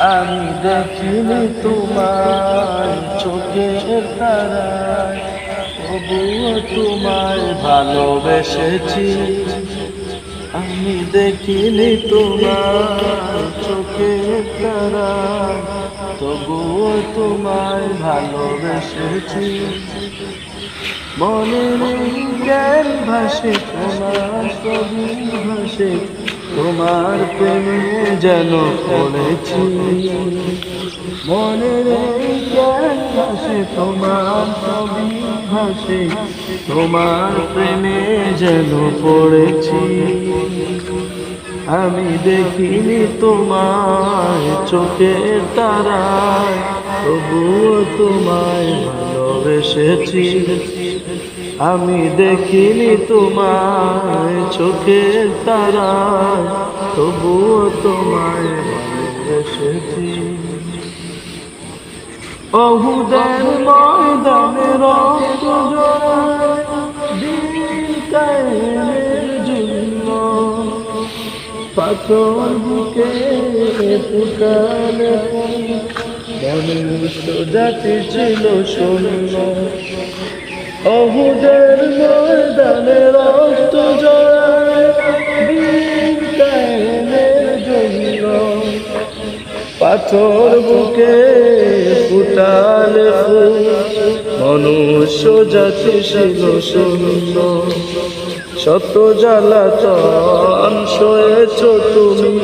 আমি দেখিনি তোমার চোখের তারায়। তবুও তোমায় ভালোবেসেছি। আমি দেখিনি তোমার চোখের তারায়। তবুও তোমায় ভালোবেসেছি। মনে নেই জ্ঞান ভাসে তোমার ছবি ভাসে তোমার প্রেমে যেন পড়েছি মনে ভাসে তোমার ছবি ভাসে। তোমার প্রেমে যেন পড়েছি। আমি দেখিনি তোমায় চোখের তারায়। তবুও তোমায় ভালোবেসেছি। আমি দেখিনি তোমায় চোখের তারা তবুও তোমায় ভালোবেসেছি। অহুদের ময়দানে রক্ত পাথর বুকে মনুষ্য জাতি ছিল শূন্য। অহুদের ময়দানে রক্ত পাথর বুকে ফুটালে মনুষ্য জাতি ছিল শূন্য। শত জ্বালাতন সয়েছ তুমি,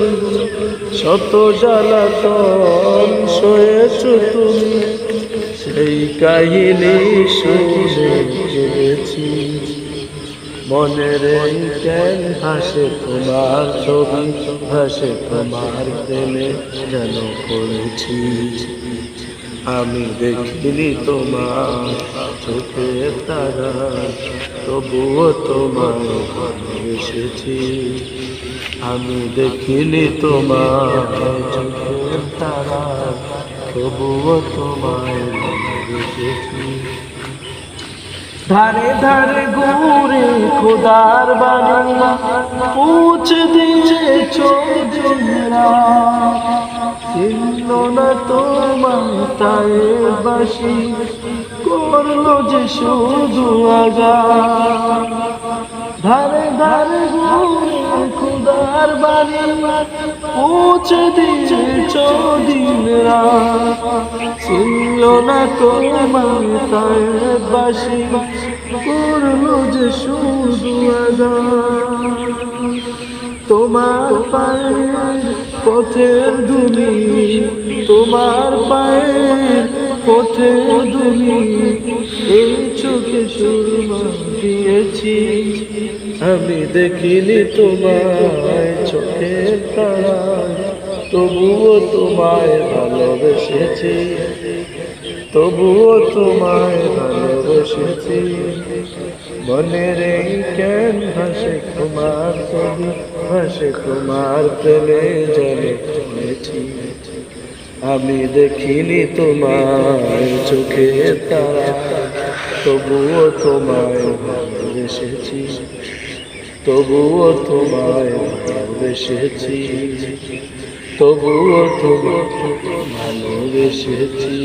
শত জ্বালাতন সয়েছ তুমি। সেই কাহিনী শুনে গেছি মনের জ্ঞান হাসে তোমার ছবি ভাসে তোমার প্রেমে যেন করেছি আমি দেখিনি তোমার চোখের তারা, তবুও তোমার ভালোবেসেছি আমি দেখিনি তোমার চোখের তারা, তবুও তোমায় ভালোবেসেছি ধারে ধারে ঘুরে খোদার বাণী পুছ দিয়ে চোরা না তোমার তাই বাসি করল যে শুধু আগা। ধারে ধারে ঘুরে খুদার বাড়ি পৌঁছে দিয়ে চদিন ছিল না তোমার তাই বাসি, করল যে শুধু তোমার পায়ের পথের ধুলি, তোমার পায়ের পথের ধুলি, এই চোখে সুরমা দিয়েছি। আমি দেখিনি তোমায় চোখের তারায়, তবুও তোমায় ভালোবেসেছি। তবুও তোমায় ভালোবেসেছি। মনে রে কেন ভাসে তোমার ছবি ভাসে তোমার প্রেমে জলে চলেছি আমি দেখিনি তোমায় চোখে তারা, তবুও তোমায় ভালোবেসেছি। তবুও তোমায় ভালোবেসেছি। তবুও তবু ভালোবেসেছি।